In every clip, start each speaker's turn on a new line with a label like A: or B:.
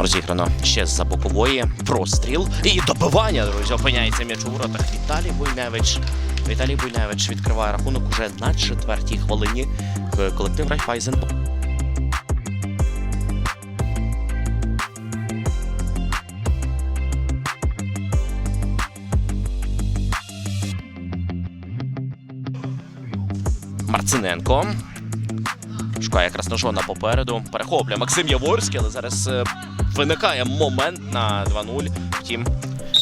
A: Розіграно ще з-за бокової. Простріл. І добивання, друзі. Опиняється м'яч у воротах. Віталій Буйневич. Віталій Буйневич відкриває рахунок уже на четвертій хвилині. Колектив Райфайзен. Марциненко. Шукає Красножона попереду. Перехоплює Максим Яворський, але зараз е, виникає момент на 2-0. Втім,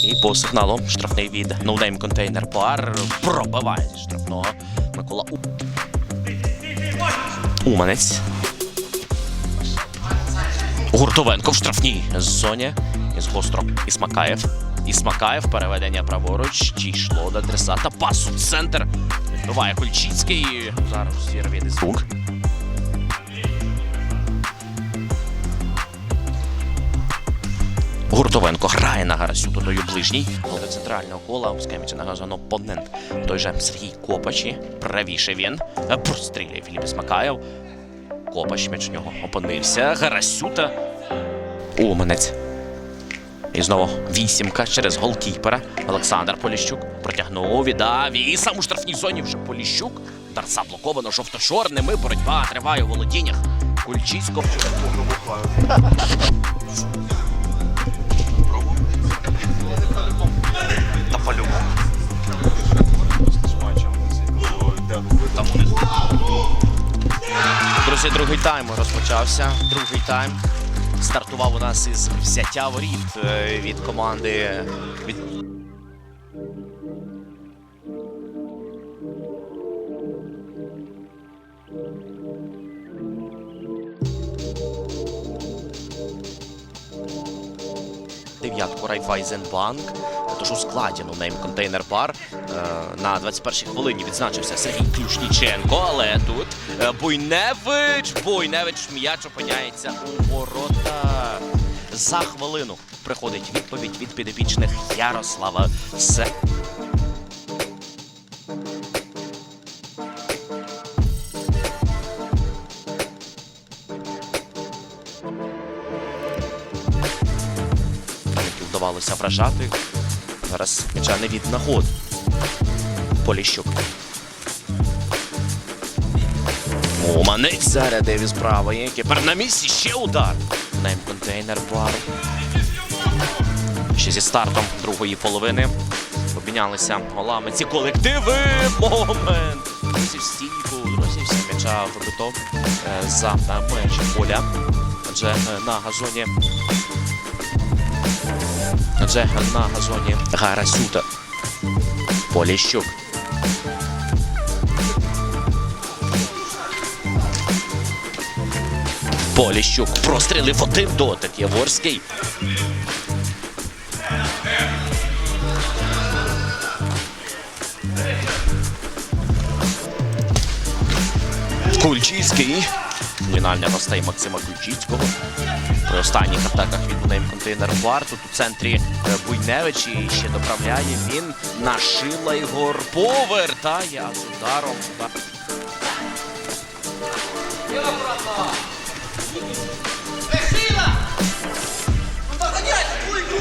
A: і по сигналу штрафний від ноунейм контейнер бар пробиває зі штрафного Микола У... Уманець. Гуртовенко в штрафній зоні. Із гостро Ісмакаєв. Ісмакаєв переведення праворуч. Дійшло до адресата. Пас у центр. Відбиває Кульчицький. Зараз звір від рук. Гуртовенко грає на Гарасю тою ближній. Але центрального кола опускається на газон опонент. Той же Сергій Копачі. Правіше він. Прострілює Філіп Ісмакаєв. Копач між нього опинився. Гарасюта. Уманець. І знову вісімка через голкіпера. Олександр Поліщук протягнув, віддав. І сам у штрафній зоні вже Поліщук. Удар заблоковано жовто-чорними. Боротьба триває у володіннях. Кульчисько. Другий розпочався. Другий тайм стартував у нас із взяття воріт е, від команди. Від... Дев'ятку Райфайзенбанк. Тож у складі ну, нейм контейнер бар на 21-й хвилині відзначився Сергій Ключніченко, але тут е, Буйневич. Буйневич м'яч опиняється у ворота. За хвилину приходить відповідь від підопічних Ярослава Се. Вдавалося вражати. Зараз м'яча від нагод. Поліщук. Уманець зараз Девіс правої. Кіпер на місці ще удар. Нейм контейнер бар. Ще зі стартом другої половини. Обмінялися голами ці колективи. Момент. Друзі в стійку, друзі, всі м'яча вибито е, за е, межі поля. Адже е, на газоні Адже на газоні Гарасюта. Поліщук. Поліщук прострілив один дотик. Яворський. Кульчицький. Фінальне гостей Максима Кульчицького. При останніх атаках від нейм контейнер бар. Тут у центрі е, Буйневич і ще доправляє він на Шила Ігор. Повертає з ударом.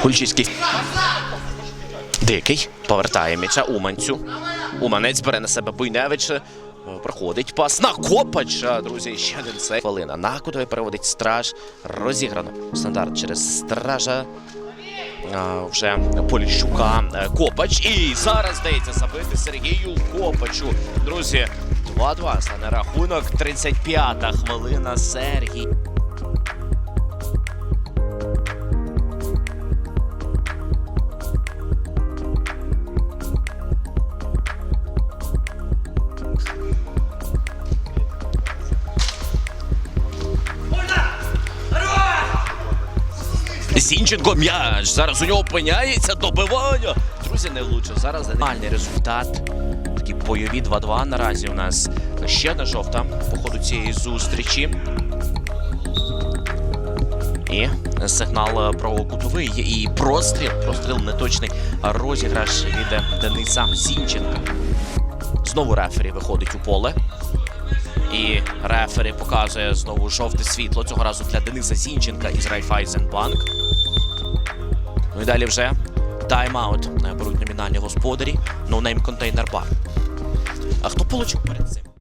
A: Кульчицький. Дикий повертає м'яча Уманцю. Уманець бере на себе Буйневич. Е, Проходить пас на Копача. Друзі, ще один це хвилина. На кутові переводить страж. Розіграно. Стандарт через стража. А, вже Поліщука е, Копач. І зараз здається забити Сергію Копачу. Друзі, 2-2 стане рахунок. 35-та хвилина. Сергій. Зінченко м'яч. Зараз у нього опиняється добивання. Друзі, не влучив. Зараз нормальний результат. Такі бойові 2-2 наразі у нас ще одна жовта по ходу цієї зустрічі. І сигнал про кутовий і простріл. Простріл неточний розіграш від Дениса Зінченка. Знову рефері виходить у поле. І рефері показує знову жовте світло. Цього разу для Дениса Зінченка із Райфайзенбанк. Ну і далі вже тайм-аут беруть номінальні господарі. Ноунейм контейнер бар. А хто получив перед цим?